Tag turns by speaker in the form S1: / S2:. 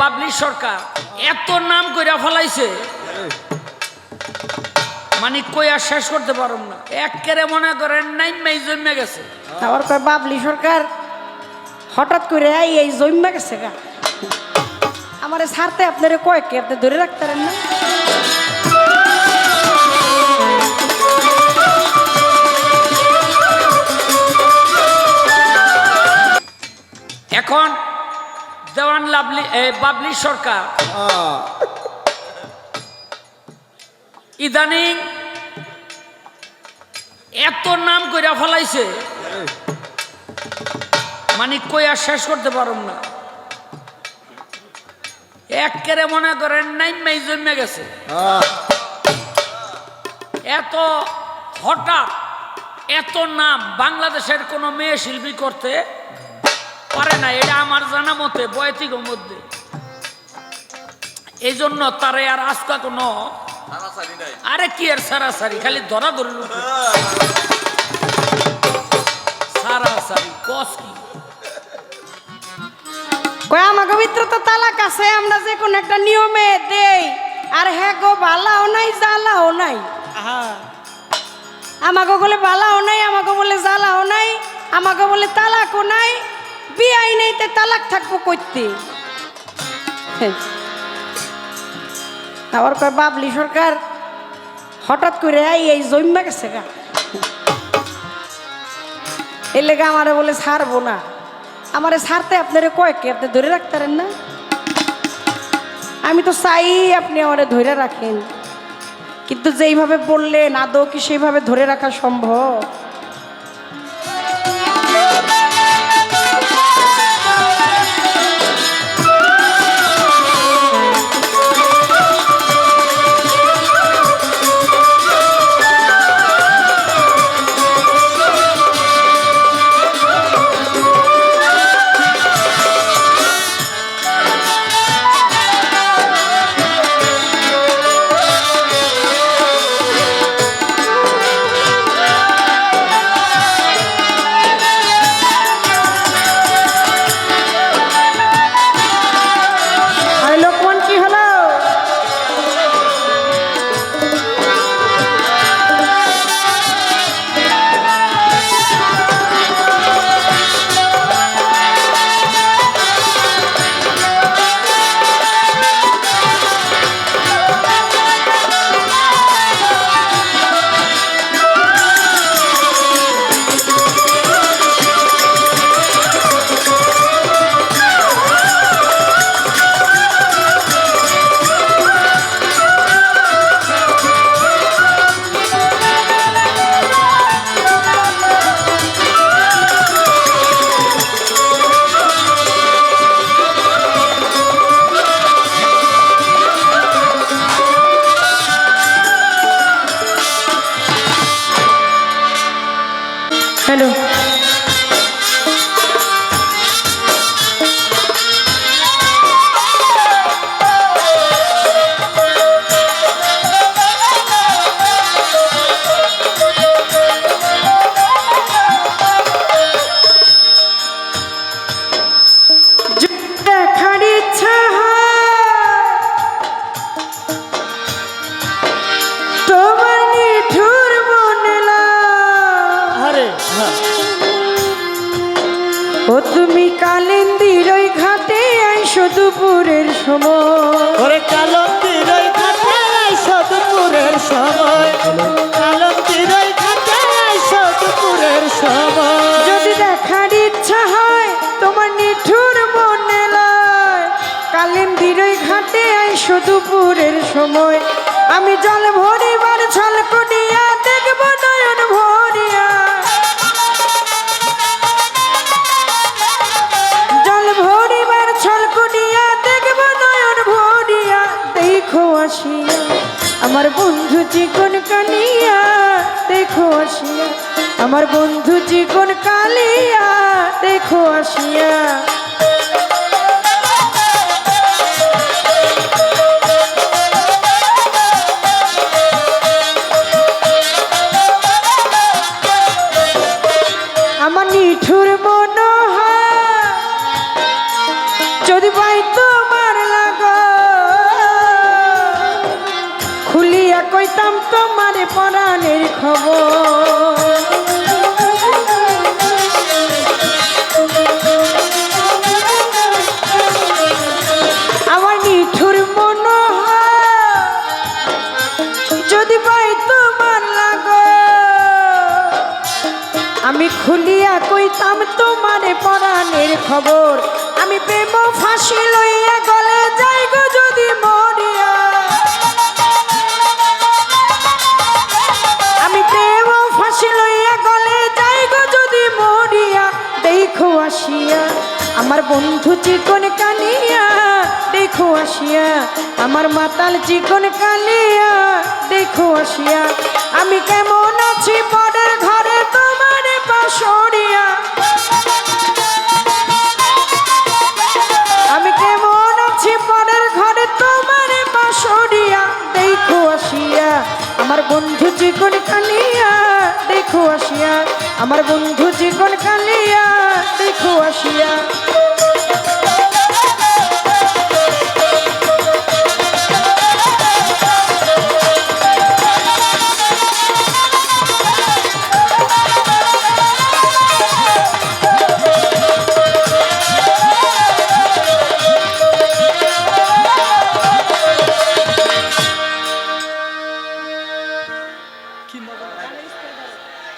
S1: বাবলি সরকার এত নাম কইরা ফলাইছে। মানে কইয়া শেষ করতে পারম না। একেরে মনে করেন নাই মেই জমে গেছে।
S2: আবার কয় বাবলি সরকার হঠাৎ করে এই এই জন্মা গেছে গা। আমার ছাড়তে আপনারা কয়েক কি? আপনি ধরে রাখতে পারেন না?
S1: এখন দেওয়ান লাভলি বাবলি সরকার। ইদানিং এত নাম কইরা ফলাইছে। মানে কইয়া শেষ করতে পারম না। একেরে মনে করেন নাই মেই জমে গেছে। এত হঠাৎ এত নাম বাংলাদেশের কোনো মেয়ে শিল্পী করতে পারে না এটা আমার জানা মতে বয়তিকের মধ্যে। এই জন্য তারে আর আজকা কোনো আরে কি আর সারাসারি খালি ধরা ধরে সারাসারি কস কি?
S2: কয় আমাকে তো তালাক আছে আমরা যে কোনো একটা নিয়মে দেই। আর হ্যাঁ গো বালাও নাই জ্বালাও নাই। আমাকে বলে বালাও নাই আমাকে বলে জ্বালাও নাই আমাকে বলে তালাকও নাই। বিয়াই তালাক থাকব করতে আবার কয়, বাবলি সরকার, হঠাৎ করে এই জন্মা গেছে গা। এর লেগে আমারে বলে, ছাড়বো না। আমারে ছাড়তে আপনারা কয়েক আপনি ধরে রাখতে পারেন না? আমি তো চাই আপনি আমারে ধরে রাখেন। কিন্তু যেইভাবে বললেন, আদৌ কি সেইভাবে ধরে রাখা সম্ভব? हेलो। তুমি কালিন্দির ওই ঘাটে আইসো দুপুরের সময়।
S3: ওরে কালন্দির ওই ঘাটে সদপুরের সময়। কালন্দির ওই ঘাটে সদপুরের সময়।
S2: যদি দেখার ইচ্ছা হয় তোমার নিঠুর মনে লয়। কালিন্দির ওই ঘাটে আইসো দুপুরের সময়। আমি জল ভরিবার আমার বন্ধু চিকন কানিয়া দেখো আসিয়া। আমার বন্ধু চিকন কালিয়া, দেখো আসিয়া। আমার নিঠুর মনোহর, যদি পাই খবর। আমার নিঠুর মনোহর, যদি পাই তোমার লাগো আমি খুলিয়া কইতাম তোমারে পরাণের খবর। আমি প্রেম ফাঁসি লইয়া গলে যাই গো যদি মরিয়া আমার বন্ধু চিকন কালিয়া, দেখো আসিয়া। আমার মাতাল চিকন কালিয়া, দেখো আসিয়া। আমি কেমন আছি পরের ঘরে তোমার পাশরিয়া? আমি কেমন আছি পরের ঘরে তোমার পাশরিয়া? দেখো আসিয়া। আমার বন্ধু চিকন কালিয়া, দেখো আসিয়া। আমার বন্ধু চিকন আসিয়া